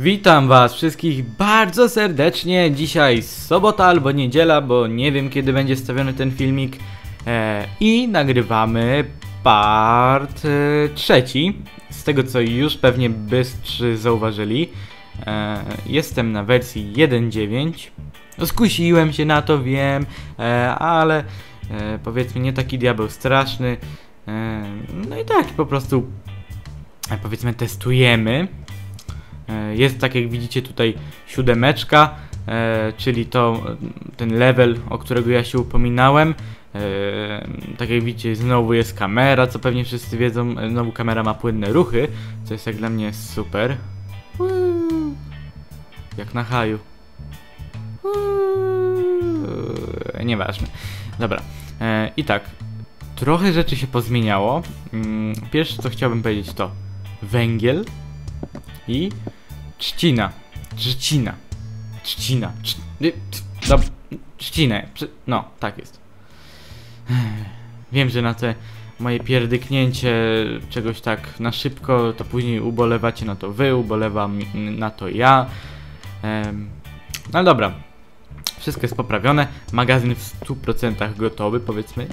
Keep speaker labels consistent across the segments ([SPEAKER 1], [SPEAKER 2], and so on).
[SPEAKER 1] Witam was wszystkich bardzo serdecznie. Dzisiaj sobota albo niedziela, bo nie wiem kiedy będzie stawiony ten filmik. E, I nagrywamy part e, trzeci. Z tego co już pewnie bystrzy zauważyli. E, jestem na wersji 1.9. No, Skusiłem się na to, wiem, e, ale e, powiedzmy nie taki diabeł straszny. E, no i tak po prostu powiedzmy testujemy. E, Jest tak jak widzicie tutaj siódemeczka, e, czyli to ten level, o którego ja się upominałem. E, tak jak widzicie znowu jest kamera, co pewnie wszyscy wiedzą, znowu kamera ma płynne ruchy, co jest jak dla mnie super. Jak na haju. Nieważne. Dobra. I tak, trochę rzeczy się pozmieniało. Mm, Pierwsze co chciałbym powiedzieć to węgiel i trzcina. Trzcina. Trzcina. Trzcinę. No, tak jest. Wiem, że na te moje pierdyknięcie czegoś tak na szybko, to później ubolewacie na to wy, ubolewam na to ja. No dobra. Wszystko jest poprawione. Magazyn w 100% gotowy, powiedzmy.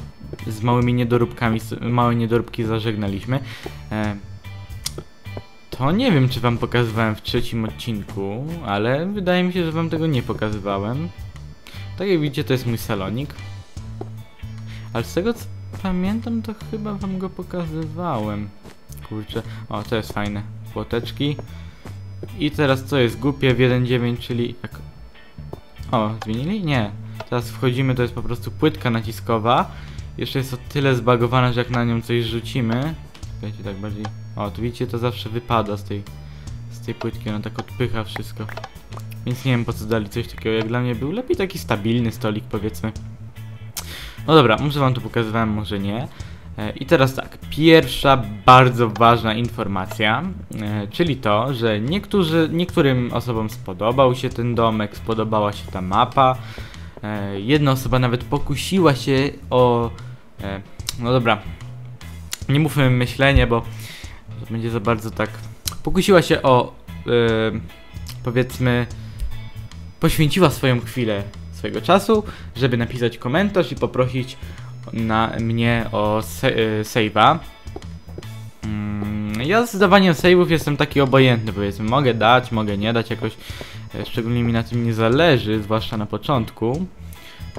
[SPEAKER 1] Z małymi niedoróbkami, małe niedoróbki zażegnaliśmy. Em, to nie wiem, czy wam pokazywałem w trzecim odcinku, ale wydaje mi się, że wam tego nie pokazywałem. Tak jak widzicie, to jest mój salonik. Ale z tego co pamiętam, to chyba wam go pokazywałem. Kurczę, o to jest fajne. Płoteczki. I teraz co jest głupie w 1.9, czyli jak... O, zmienili? Nie. Teraz wchodzimy, to jest po prostu płytka naciskowa. Jeszcze jest o tyle zbagowana, że jak na nią coś rzucimy... Czekajcie, tak bardziej... O, tu widzicie, to zawsze wypada z tej, z tej płytki, ona tak odpycha wszystko. Więc nie wiem po co dali coś takiego, jak dla mnie był lepiej taki stabilny stolik, powiedzmy. No dobra, może wam to pokazywałem, może nie. E, I teraz tak, pierwsza bardzo ważna informacja, e, czyli to, że niektórzy, niektórym osobom spodobał się ten domek, spodobała się ta mapa. E, Jedna osoba nawet pokusiła się o... No dobra, nie mówmy myślenie, bo to będzie za bardzo tak. Pokusiła się o, e, powiedzmy, poświęciła swoją chwilę swojego czasu, żeby napisać komentarz i poprosić na mnie o e, save'a. Mm, Ja z dawaniem save'ów jestem taki obojętny, powiedzmy. Mogę dać, mogę nie dać jakoś. e, Szczególnie mi na tym nie zależy, zwłaszcza na początku.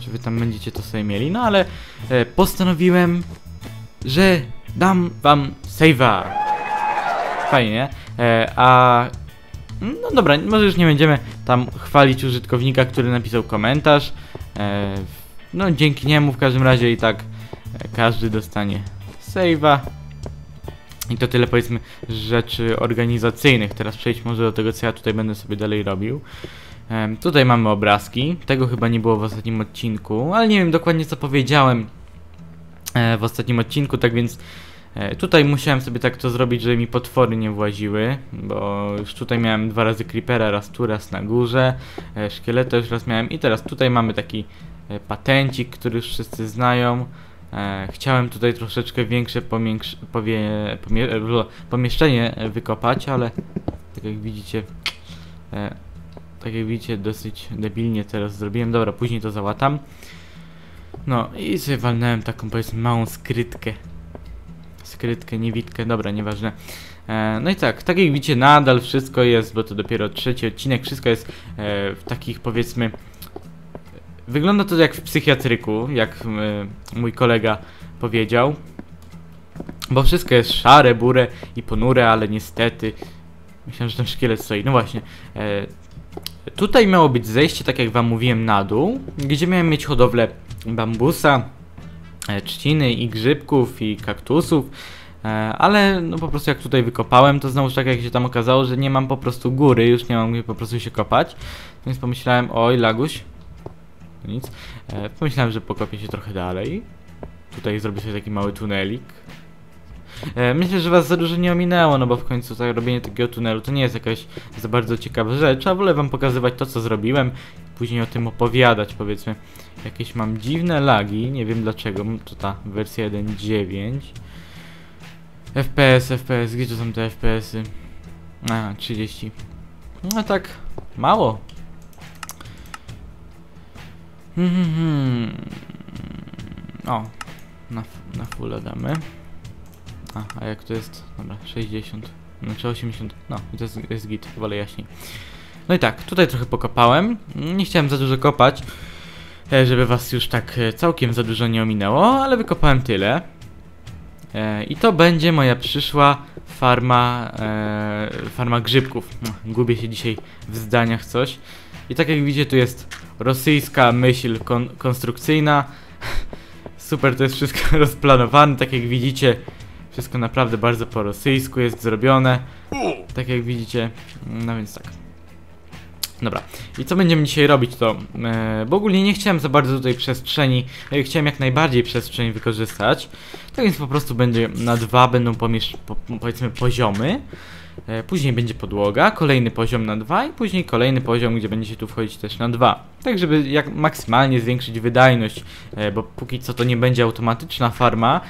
[SPEAKER 1] Czy wy tam będziecie to sobie mieli. No ale e, postanowiłem, że dam wam save'a. Fajnie. E, a. No dobra, może już nie będziemy tam chwalić użytkownika, który napisał komentarz. E, no dzięki niemu w każdym razie i tak każdy dostanie save'a. I to tyle powiedzmy rzeczy organizacyjnych. Teraz przejdź może do tego, co ja tutaj będę sobie dalej robił. Tutaj mamy obrazki. Tego chyba nie było w ostatnim odcinku, ale nie wiem dokładnie co powiedziałem e, w ostatnim odcinku, tak więc tutaj musiałem sobie tak to zrobić, żeby mi potwory nie właziły, bo już tutaj miałem dwa razy creepera, raz tu, raz na górze, e, szkieleta już raz miałem i teraz tutaj mamy taki e, patencik, który już wszyscy znają. E, chciałem tutaj troszeczkę większe pomie, e, pomieszczenie e, wykopać, ale tak jak widzicie, e, tak jak widzicie, dosyć debilnie teraz zrobiłem. Dobra, później to załatam. No i sobie walnąłem taką powiedzmy małą skrytkę. Skrytkę, niewidkę, dobra, nieważne. E, no i tak, tak jak widzicie, nadal wszystko jest, bo to dopiero trzeci odcinek, wszystko jest e, w takich powiedzmy. Wygląda to jak w psychiatryku, jak e, mój kolega powiedział. Bo wszystko jest szare, burę i ponure, ale niestety. Myślałem, że ten szkielet stoi. No właśnie. Tutaj miało być zejście, tak jak wam mówiłem, na dół, gdzie miałem mieć hodowlę bambusa, trzciny i grzybków i kaktusów. E, Ale no po prostu jak tutaj wykopałem, to znowu tak jak się tam okazało, że nie mam po prostu góry, już nie mam gdzie po prostu się kopać. Więc pomyślałem, oj Laguś, no nic. E, pomyślałem, że pokopię się trochę dalej. Tutaj zrobię sobie taki mały tunelik. E, myślę, że was za dużo nie ominęło, no bo w końcu tak robienie takiego tunelu to nie jest jakaś za bardzo ciekawa rzecz, a wolę wam pokazywać to, co zrobiłem, później o tym opowiadać, powiedzmy. Jakieś mam dziwne lagi, nie wiem dlaczego, to ta wersja 1.9. FPS, FPS, gdzie to są te FPS-y? A, 30. No tak, mało. Hmm, hmm, hmm. O, na, na fulla damy. A, a jak to jest? Dobra, 60. Znaczy 80. No, i to jest, jest git, wolę jaśniej. No i tak, tutaj trochę pokopałem. Nie chciałem za dużo kopać, e, żeby was już tak e, całkiem za dużo nie ominęło, ale wykopałem tyle. E, I to będzie moja przyszła farma, farma grzybków. No, Gubię się dzisiaj w zdaniach coś. I tak jak widzicie, tu jest rosyjska myśl kon konstrukcyjna. Super, to jest wszystko rozplanowane, tak jak widzicie. Wszystko naprawdę bardzo po rosyjsku jest zrobione. Tak jak widzicie. No więc tak. Dobra. I co będziemy dzisiaj robić to? E, bo ogólnie nie chciałem za bardzo tutaj przestrzeni. E, chciałem jak najbardziej przestrzeń wykorzystać. Tak więc po prostu będzie na dwa będą pomiesz, po, powiedzmy poziomy. E, później będzie podłoga, kolejny poziom na dwa i później kolejny poziom, gdzie będziecie tu wchodzić też na dwa. Tak, żeby jak maksymalnie zwiększyć wydajność, e, bo póki co to nie będzie automatyczna farma,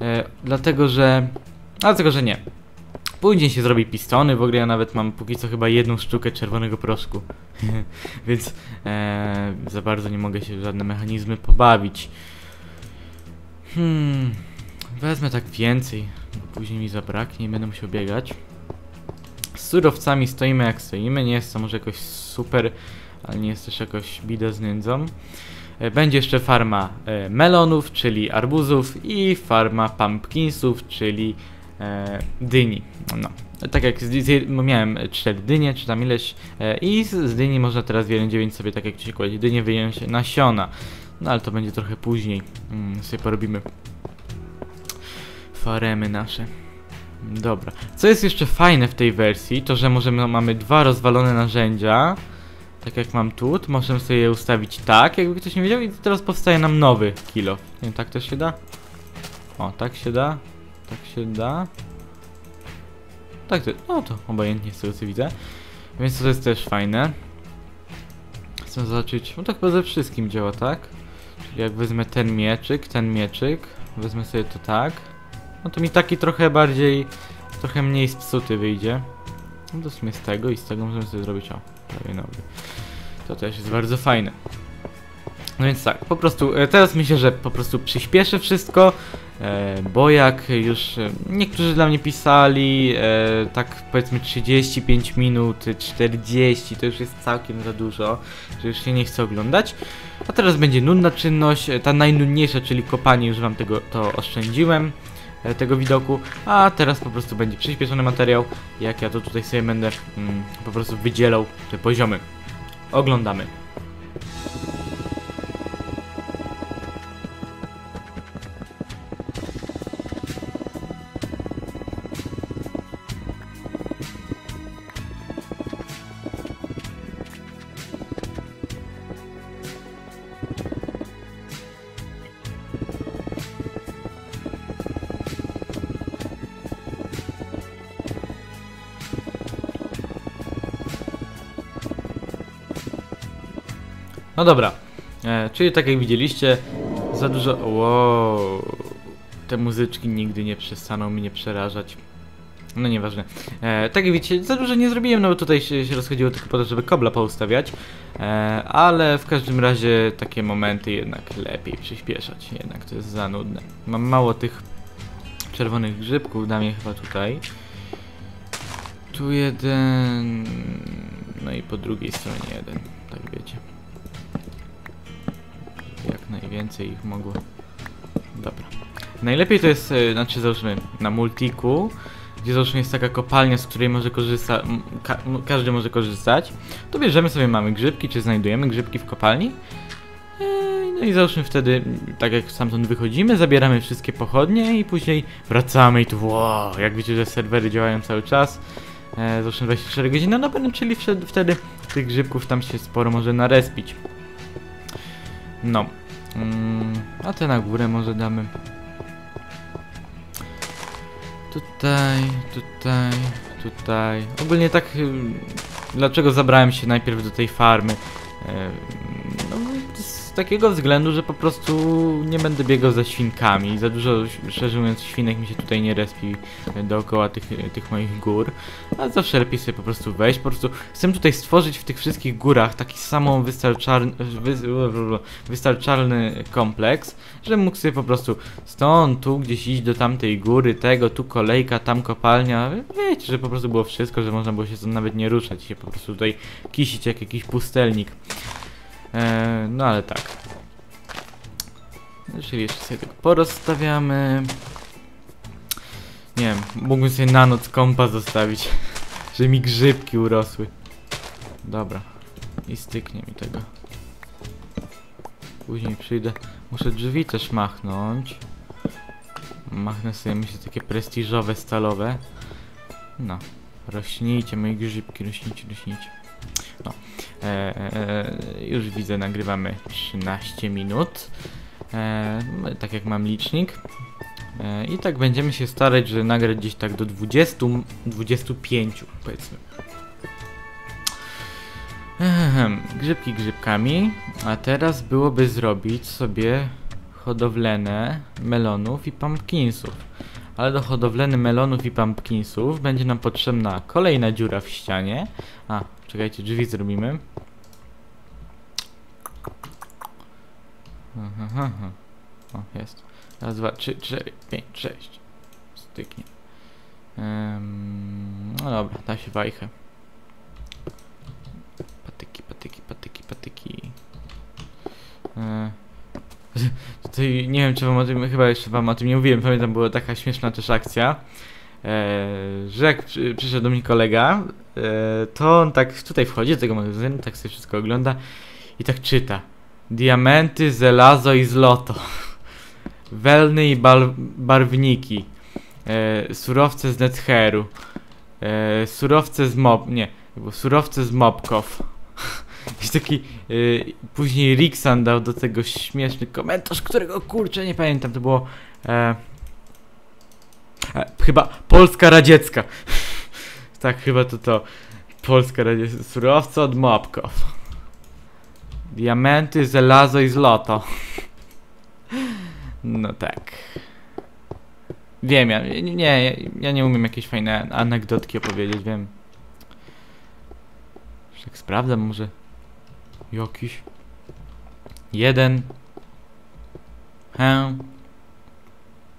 [SPEAKER 1] e, dlatego że... Dlatego, że nie. Później się zrobi pistony, w ogóle ja nawet mam póki co chyba jedną sztukę czerwonego proszku. Więc e, za bardzo nie mogę się w żadne mechanizmy pobawić. Hmm, wezmę tak więcej, bo później mi zabraknie i będę musiał biegać. Z surowcami stoimy jak stoimy, nie jest to może jakoś super, ale nie jest też jakoś bida z nędzą. E, Będzie jeszcze farma e, melonów, czyli arbuzów i farma pumpkinsów, czyli dyni. No. Tak jak z, z, miałem cztery dynie, czy tam ileś e, i z, z dyni można teraz w 1.9 sobie tak jak się kładzie dynie wyjąć nasiona. No ale to będzie trochę później. Mm, sobie porobimy faremy nasze. Dobra. Co jest jeszcze fajne w tej wersji, to że możemy, mamy dwa rozwalone narzędzia. Tak jak mam tu, to możemy sobie je ustawić tak, jakby ktoś nie wiedział i teraz powstaje nam nowy kilo. Nie tak też się da? O, tak się da. Tak się da. Tak to, no to obojętnie z tego co widzę. Więc to jest też fajne. Chcę zobaczyć, no tak ze wszystkim działa, tak? Czyli jak wezmę ten mieczyk, ten mieczyk, wezmę sobie to tak. No to mi taki trochę bardziej, trochę mniej spsuty wyjdzie. No to w sumie z tego i z tego możemy sobie zrobić, o, prawie nowy. To też jest bardzo fajne. No więc tak, po prostu, e, teraz myślę, że po prostu przyspieszę wszystko, e, bo jak już e, niektórzy dla mnie pisali, tak powiedzmy 35 minut, 40, to już jest całkiem za dużo, że już się nie chce oglądać. A teraz będzie nudna czynność, ta najnudniejsza, czyli kopanie, już wam tego to oszczędziłem tego widoku, a teraz po prostu będzie przyspieszony materiał, jak ja to tutaj sobie będę mm, po prostu wydzielał te poziomy. Oglądamy. No dobra, e, czyli tak jak widzieliście, za dużo... Wow, te muzyczki nigdy nie przestaną mnie przerażać. No nieważne. E, tak jak widzicie, za dużo nie zrobiłem, no bo tutaj się, się rozchodziło tylko po to, żeby kobla poustawiać. E, ale w każdym razie takie momenty jednak lepiej przyspieszać, jednak to jest za nudne. Mam mało tych czerwonych grzybków, dam je chyba tutaj. Tu jeden... No i po drugiej stronie jeden, tak wiecie jak najwięcej ich mogło. Dobra. Najlepiej to jest, e, znaczy załóżmy na multiku, gdzie załóżmy jest taka kopalnia, z której może korzysta, ka każdy może korzystać, to bierzemy sobie, mamy grzybki, czy znajdujemy grzybki w kopalni. E, No i załóżmy wtedy, tak jak stamtąd wychodzimy, zabieramy wszystkie pochodnie i później wracamy i tu wow, jak widzicie, że serwery działają cały czas. E, załóżmy 24 godziny na pewno, czyli wtedy tych grzybków tam się sporo może narespić. No. Mm, a te na górę może damy. Tutaj, tutaj, tutaj. Ogólnie tak. ym, Dlaczego zabrałem się najpierw do tej farmy? Takiego względu, że po prostu nie będę biegał za świnkami. Za dużo, szczerze mówiąc, świnek mi się tutaj nie respi dookoła tych, tych moich gór. A zawsze lepiej sobie po prostu wejść. Po prostu chcę tutaj stworzyć w tych wszystkich górach taki samą wystarczalny, wy, wystarczalny kompleks, że mógł sobie po prostu stąd, tu gdzieś iść do tamtej góry, tego, tu kolejka, tam kopalnia. Wiecie, że po prostu było wszystko, że można było się stąd nawet nie ruszać, się po prostu tutaj kisić jak jakiś pustelnik. Eee, no ale tak. Czyli jeszcze sobie tego porozstawiamy. Nie wiem, mógłbym sobie na noc kompa zostawić, że mi grzybki urosły. Dobra. I styknie mi tego. Później przyjdę. Muszę drzwi też machnąć. Machnę sobie, myślę, takie prestiżowe, stalowe. No. Rośnijcie, moje grzybki, rośnijcie, rośnijcie. No. E, e, już widzę, nagrywamy 13 minut. E, tak jak mam licznik. I tak będziemy się starać, że nagrać gdzieś tak do 20, 25 powiedzmy. Ehem, grzybki grzybkami, a teraz byłoby zrobić sobie hodowlenę melonów i pumpkinsów. Ale do hodowleny melonów i pumpkinsów będzie nam potrzebna kolejna dziura w ścianie. A, czekajcie, drzwi zrobimy. Aha, aha. O, jest. Raz, dwa, trzy, cztery, pięć, sześć. Styknie. Um, no dobra, da się wajchę. Patyki, patyki, patyki, patyki. E, tutaj nie wiem, czy wam o tym, chyba jeszcze wam o tym nie mówiłem, pamiętam, była taka śmieszna też akcja, że jak przy, przyszedł do mnie kolega, e, to on tak tutaj wchodzi do tego magazynu, tak sobie wszystko ogląda i tak czyta. Diamenty, żelazo i złoto. Welny i barwniki. E, surowce z Netheru. E, surowce z mob... nie, surowce z Mobkow. I taki później Rixan dał do tego śmieszny komentarz, którego kurczę nie pamiętam, to było e, e, chyba Polska Radziecka. tak, chyba to to. Polska Radziecka. Surowce od Mobkow. Diamenty, żelazo i złoto. no tak. Wiem, ja nie, ja nie umiem jakieś fajne anegdotki opowiedzieć, wiem. Jak sprawdzam może jakiś jeden He.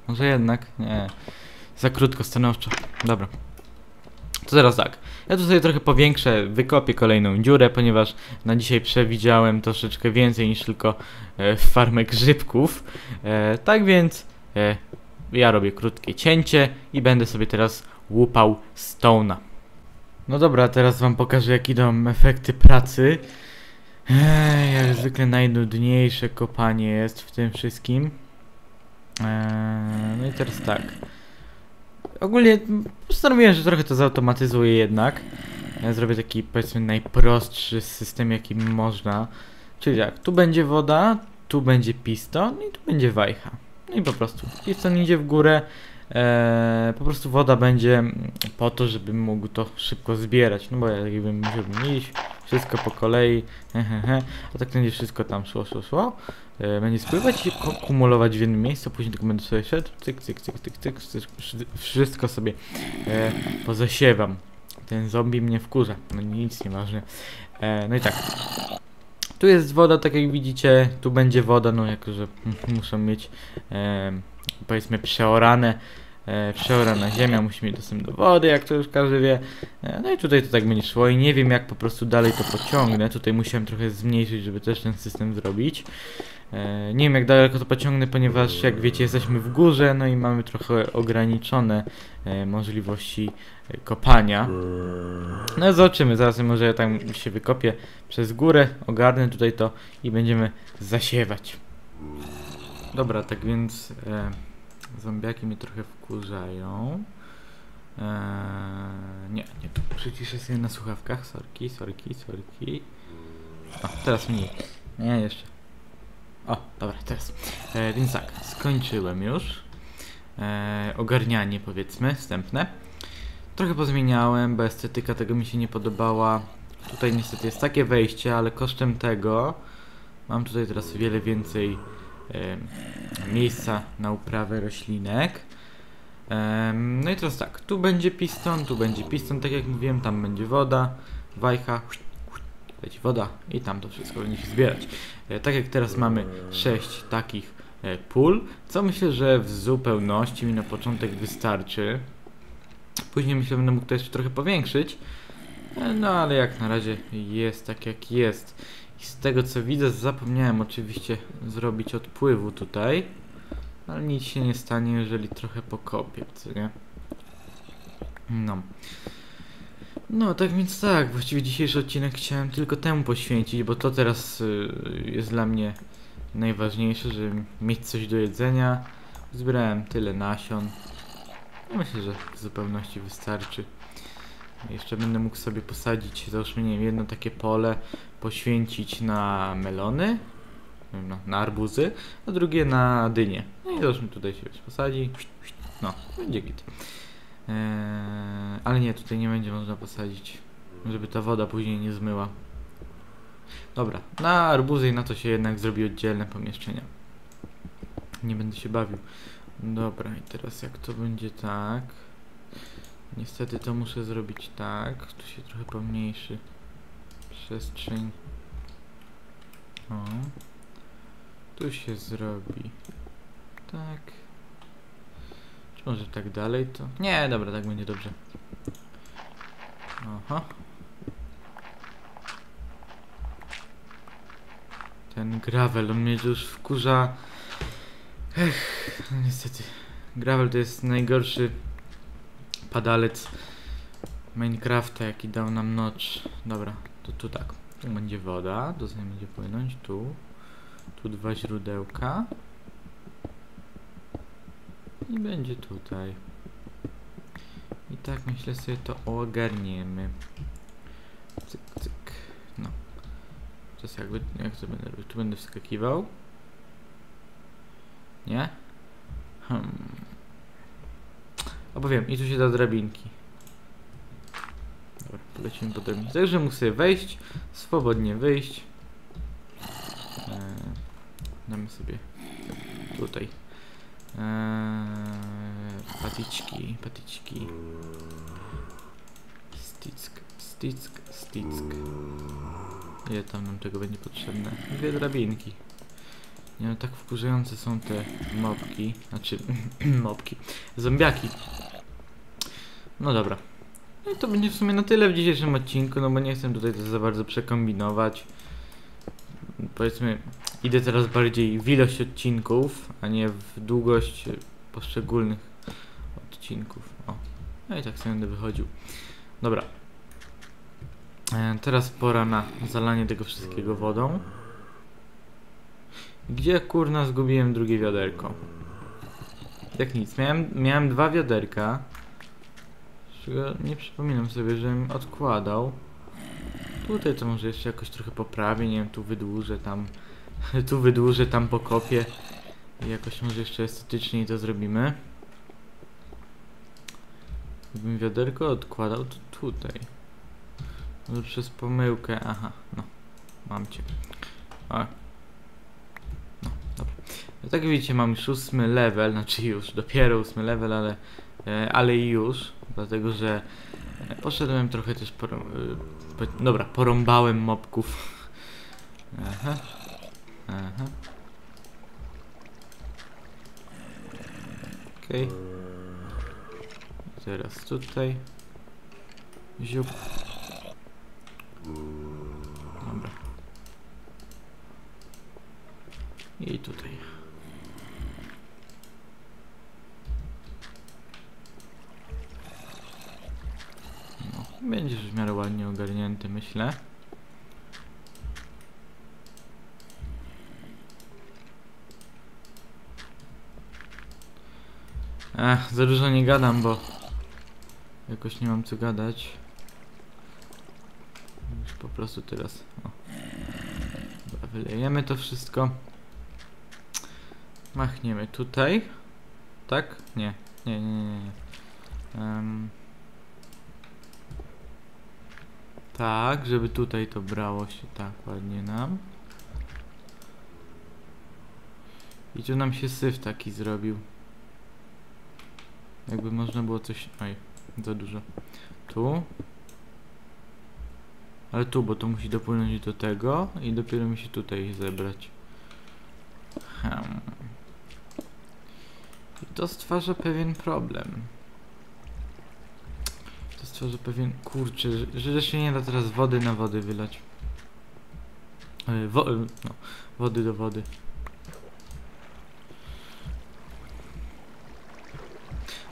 [SPEAKER 1] Może jednak? Nie. Za krótko stanowczo. Dobra. To teraz tak. Ja tu sobie trochę powiększę, wykopię kolejną dziurę, ponieważ na dzisiaj przewidziałem troszeczkę więcej niż tylko e, farmę grzybków. E, tak więc e, ja robię krótkie cięcie i będę sobie teraz łupał stona. No dobra, teraz wam pokażę jak idą efekty pracy. Ej, jak zwykle najnudniejsze kopanie jest w tym wszystkim. Eee, no i teraz tak. Ogólnie postanowiłem, że trochę to zautomatyzuję jednak. Ja zrobię taki powiedzmy najprostszy system jaki można. Czyli tak, tu będzie woda, tu będzie piston i tu będzie wajcha. No i po prostu piston idzie w górę, e, po prostu woda będzie po to, żebym mógł to szybko zbierać. No bo ja jakbym musiałbym iść, wszystko po kolei, a tak będzie wszystko tam szło, szło, szło. E, będzie spływać i kumulować w jednym miejscu, później tylko będę sobie szedł, cyk, cyk, cyk, cyk, cyk wszystko sobie e, pozasiewam. Ten zombie mnie wkurza, no nic, nieważne. E, no i tak. Tu jest woda, tak jak widzicie, tu będzie woda, no jako, że muszą mieć e, powiedzmy przeorane e, przeorana ziemia, musi mieć dostęp do wody, jak to już każdy wie. E, no i tutaj to tak będzie szło i nie wiem jak po prostu dalej to pociągnę. Tutaj musiałem trochę zmniejszyć, żeby też ten system zrobić. E, nie wiem jak daleko to pociągnę, ponieważ jak wiecie jesteśmy w górze, no i mamy trochę ograniczone e, możliwości kopania. No zobaczymy, zaraz może ja tam się wykopię przez górę, ogarnę tutaj to i będziemy zasiewać. Dobra, tak więc e, zombiaki mnie trochę wkurzają. Eee, nie, nie tu. Przyciszę sobie na słuchawkach. Sorki, sorki, sorki. O, teraz mniej. Nie, jeszcze. O, dobra, teraz. E, więc tak, skończyłem już. E, ogarnianie powiedzmy, wstępne. Trochę pozmieniałem, bo estetyka tego mi się nie podobała. Tutaj niestety jest takie wejście, ale kosztem tego Mam tutaj teraz wiele więcej miejsca na uprawę roślinek. No i teraz tak, tu będzie piston, tu będzie piston, tak jak mówiłem, tam będzie woda, wajcha, leci woda i tam to wszystko będzie się zbierać. E, tak jak teraz mamy 6 takich e, pól, co myślę, że w zupełności mi na początek wystarczy. Później myślę, że będę mógł to jeszcze trochę powiększyć. E, No ale jak na razie jest tak jak jest. I z tego co widzę, zapomniałem oczywiście zrobić odpływu tutaj. Ale nic się nie stanie, jeżeli trochę pokopię, co nie? No. No, tak więc tak, właściwie dzisiejszy odcinek chciałem tylko temu poświęcić, bo to teraz y, jest dla mnie najważniejsze, żeby mieć coś do jedzenia. Zbierałem tyle nasion. No, myślę, że w zupełności wystarczy. Jeszcze będę mógł sobie posadzić, załóżmy, nie wiem, jedno takie pole, poświęcić na melony, no, na arbuzy, a drugie na dynie. No i załóżmy tutaj się posadzi, no, będzie git. Eee, ale nie, tutaj nie będzie można posadzić, żeby ta woda później nie zmyła. Dobra, na arbuzy i na to się jednak zrobi oddzielne pomieszczenia. Nie będę się bawił. Dobra, i teraz jak to będzie tak... Niestety to muszę zrobić tak, tu się trochę pomniejszy przestrzeń. O. Tu się zrobi tak. Czy może tak dalej to? Nie, dobra, tak będzie dobrze. Aha. Ten gravel, on mnie już wkurza. Ech, niestety. Gravel to jest najgorszy padalec Minecrafta, jaki dał nam nocz. Dobra, to tu tak. Tu będzie woda, to sobie będzie płynąć tu. Tu dwa źródełka. I będzie tutaj. I tak myślę sobie to ogarniemy. Cyk, cyk. No. Teraz jakby, jak to będę robił? Tu będę wskakiwał. Nie? Hmm. Opowiem, i tu się da drabinki. Dobra, polecimy po drabinki. Także mógł sobie wejść, swobodnie wyjść. Eee, damy sobie tutaj. Eee, patyczki, patyczki. Stick, stick, stick. Ile tam nam tego będzie potrzebne? Dwie drabinki. Nie no, tak wkurzające są te mopki, znaczy mopki, zombiaki. No dobra. No i to będzie w sumie na tyle w dzisiejszym odcinku, no bo nie chcę tutaj za bardzo przekombinować. Powiedzmy, idę teraz bardziej w ilość odcinków, a nie w długość poszczególnych odcinków. O, no i tak sobie będę wychodził. Dobra. E, teraz pora na zalanie tego wszystkiego wodą. Gdzie kurna zgubiłem drugie wiaderko? Jak nic, miałem, miałem dwa wiaderka. Nie przypominam sobie, żebym odkładał. Tutaj to może jeszcze jakoś trochę poprawię, nie wiem, tu wydłużę, tam... tu wydłużę, tam pokopię. I jakoś może jeszcze estetycznie to zrobimy. Gdybym wiaderko odkładał, to tutaj. Może przez pomyłkę, aha, no. Mam cię. O, no, dobra. No, tak jak widzicie, mam już ósmy level, znaczy już, dopiero ósmy level, ale, ale już, dlatego że e, poszedłem trochę też, porą, e, dobra, porąbałem mobków. Aha, aha. Okej. Okay. Teraz tutaj. Ziup. Dobra. I tutaj. Będzie już w miarę ładnie ogarnięty, myślę. Ech, za dużo nie gadam, bo jakoś nie mam co gadać. Już po prostu teraz. O. Dobra, wylejemy to wszystko. Machniemy tutaj. Tak? Nie. Nie, nie, nie, nie. Em. Tak, żeby tutaj to brało się tak ładnie nam. I tu nam się syf taki zrobił. Jakby można było coś... Oj, za dużo. Tu. Ale tu, bo to musi dopłynąć do tego i dopiero mi się tutaj zebrać. Hmm. I to stwarza pewien problem. To stwarza pewien... Kurczę, że, że się nie da teraz wody na wody wylać. E, Wo e, no, wody do wody.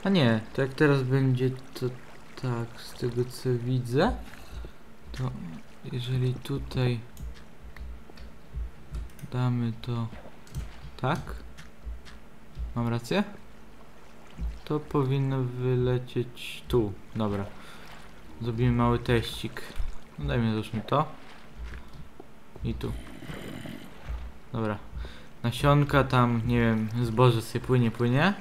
[SPEAKER 1] A nie, to jak teraz będzie to tak, z tego co widzę, to jeżeli tutaj damy to tak, mam rację? To powinno wylecieć tu, dobra. Zrobimy mały teścik. No dajmy załóżmy to. I tu. Dobra. Nasionka tam, nie wiem, zboże sobie płynie, płynie.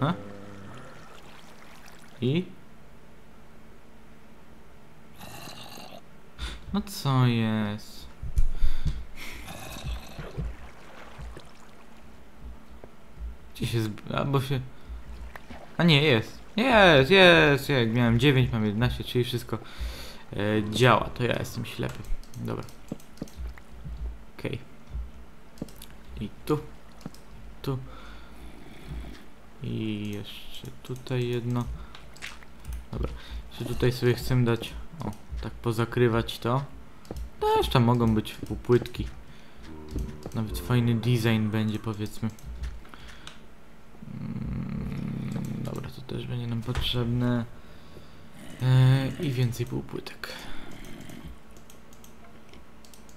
[SPEAKER 1] Ha? I? No co jest? Gdzie się zb... albo się... A nie, jest. Jest, jest, jak miałem 9, mam 11, czyli wszystko e, działa. To ja jestem ślepy. Dobra. Okej. I tu. Tu. I jeszcze tutaj jedno. Dobra. Jeszcze tutaj sobie chcę dać. O, tak pozakrywać to. Też tam mogą być półpłytki. Nawet fajny design będzie powiedzmy. Mm, Dobra, to też będzie nam potrzebne. Eee, I więcej półpłytek.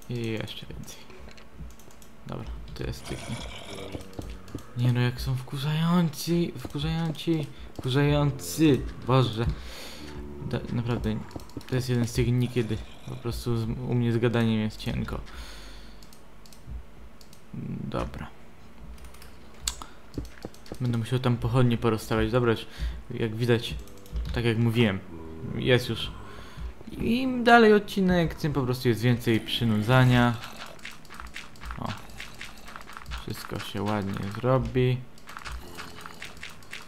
[SPEAKER 1] I jeszcze więcej. Dobra, to jest cyknie. Nie no, jak są wkurzający, wkurzający, wkurzający, Boże. Da, naprawdę, to jest jeden z tych dni, kiedy po prostu z, u mnie z gadaniem jest cienko. Dobra. Będę musiał tam pochodnie porozstawiać. Dobra, jak widać, tak jak mówiłem, jest już. Im dalej odcinek, tym po prostu jest więcej przynudzania. O. Wszystko się ładnie zrobi.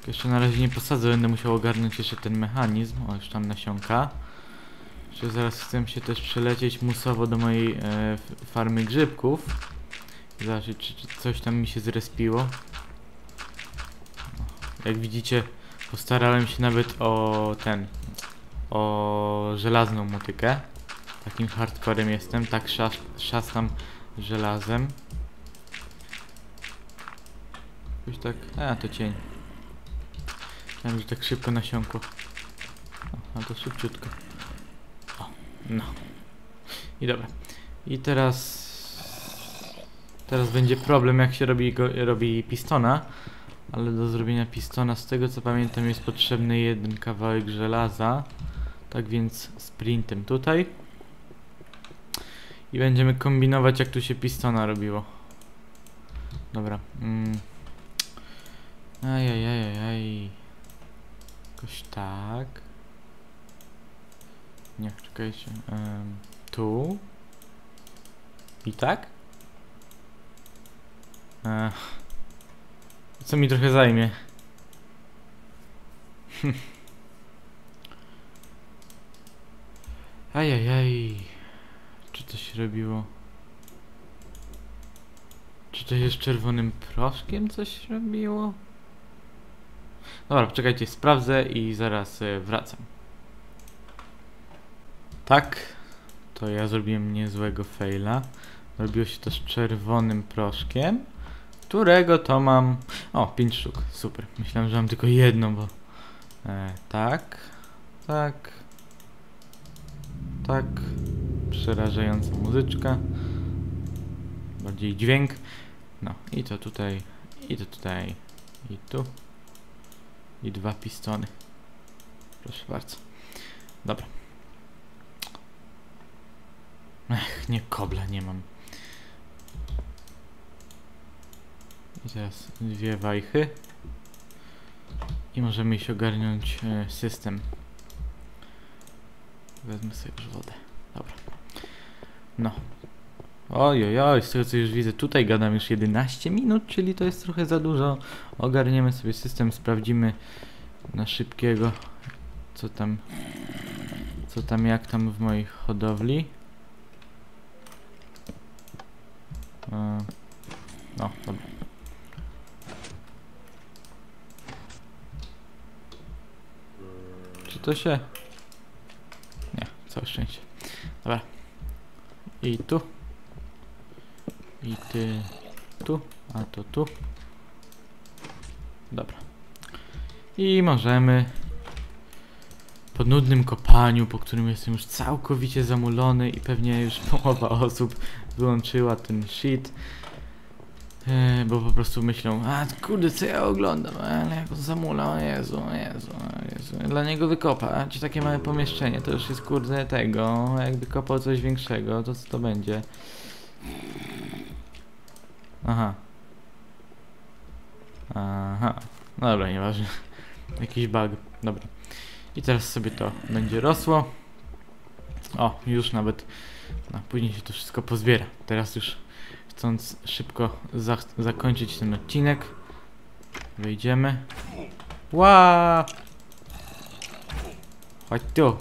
[SPEAKER 1] Jeszcze na razie nie posadzę, będę musiał ogarnąć jeszcze ten mechanizm. O, już tam nasionka. Jeszcze zaraz chcę się też przelecieć musowo do mojej e, farmy grzybków. Zobaczyć, czy, czy coś tam mi się zrespiło. Jak widzicie, postarałem się nawet o ten, o żelazną motykę. Takim hardcorem jestem, tak szas, szastam żelazem. Jakoś tak, a to cień. Myślałem, że tak szybko nasiąkło. No to szybciutko. O, no. I dobra. I teraz... Teraz będzie problem, jak się robi, go, robi pistona. Ale do zrobienia pistona, z tego co pamiętam, jest potrzebny jeden kawałek żelaza. Tak więc sprintem tutaj. I będziemy kombinować, jak tu się pistona robiło. Dobra. Mm. Ajajajajaj. Jakoś tak. Nie, czekajcie. Em, tu. I tak? Ech. Co mi trochę zajmie. Ajajaj. Czy to się robiło? Czy to jest czerwonym proszkiem coś robiło? Dobra, poczekajcie, sprawdzę i zaraz e, wracam. Tak, to ja zrobiłem niezłego faila. Robiło się to z czerwonym proszkiem, którego to mam... O, 5 sztuk, super. Myślałem, że mam tylko jedną, bo... E, tak, tak, tak. Przerażająca muzyczka. Bardziej dźwięk. No, i to tutaj, i to tutaj, i tu. I dwa pistony. Proszę bardzo. Dobra. Ech, nie kobla nie mam. Teraz dwie wajchy. I możemy iść ogarnąć e, system. Wezmę sobie już wodę. Dobra. No. Oj, oj, oj, z tego co już widzę, tutaj gadam już 11 minut, czyli to jest trochę za dużo. Ogarniemy sobie system, sprawdzimy na szybkiego, co tam, co tam, jak tam w mojej hodowli. E, No, dobra. Czy to się... Nie, całe szczęście. Dobra. I tu. I ty tu, a to tu. Dobra. I możemy po nudnym kopaniu, po którym jestem już całkowicie zamulony i pewnie już połowa osób wyłączyła ten shit. E, bo po prostu myślą, a kurde, co ja oglądam, ale jak on zamula, o Jezu, o Jezu, Jezu. Dla niego wykopać takie małe pomieszczenie, to już jest kurde tego, jakby kopał coś większego, to co to będzie? Aha. Aha. No dobra, nieważne. Jakiś bug. Dobra. I teraz sobie to będzie rosło. O, już nawet. No, później się to wszystko pozbiera. Teraz już chcąc szybko za zakończyć ten odcinek. Wejdziemy. Ła! Chodź tu.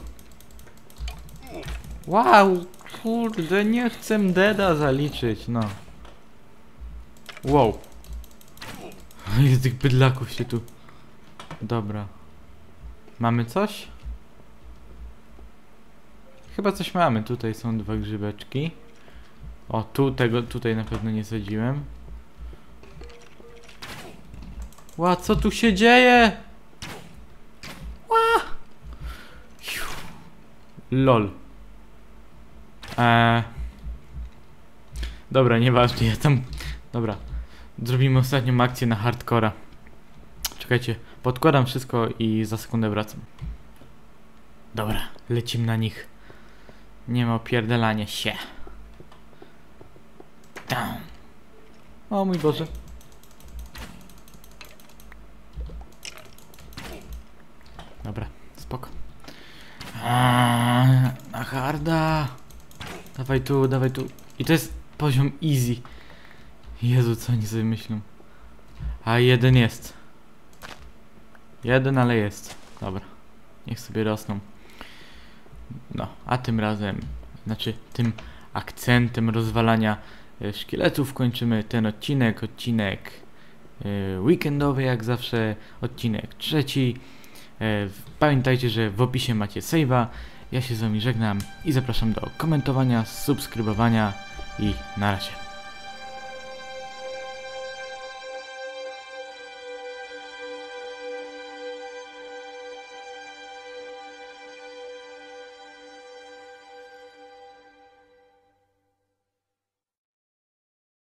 [SPEAKER 1] Wow! Kurde, nie chcę deda zaliczyć, no. Wow. Ile tych bydlaków się tu... Dobra. Mamy coś? Chyba coś mamy. Tutaj są dwa grzybeczki. O, tu tego tutaj na pewno nie sadziłem. Ła, co tu się dzieje? Ła! Hiu. Lol. Eee. Dobra, nieważne, ja tam... Dobra. Zrobimy ostatnią akcję na hardcora. Czekajcie, podkładam wszystko i za sekundę wracam. Dobra, lecimy na nich. Nie ma opierdalania się. Tam. O mój Boże. Dobra, Dawaj tu, dawaj tu. I to jest poziom easy. Jezu, co oni sobie myślą. A jeden jest. Jeden, ale jest. Dobra. Niech sobie rosną. No, a tym razem, znaczy tym akcentem rozwalania e, szkieletów kończymy ten odcinek. Odcinek e, weekendowy, jak zawsze. Odcinek trzeci. E, pamiętajcie, że w opisie macie save'a. Ja się z wami żegnam i zapraszam do komentowania, subskrybowania i na razie.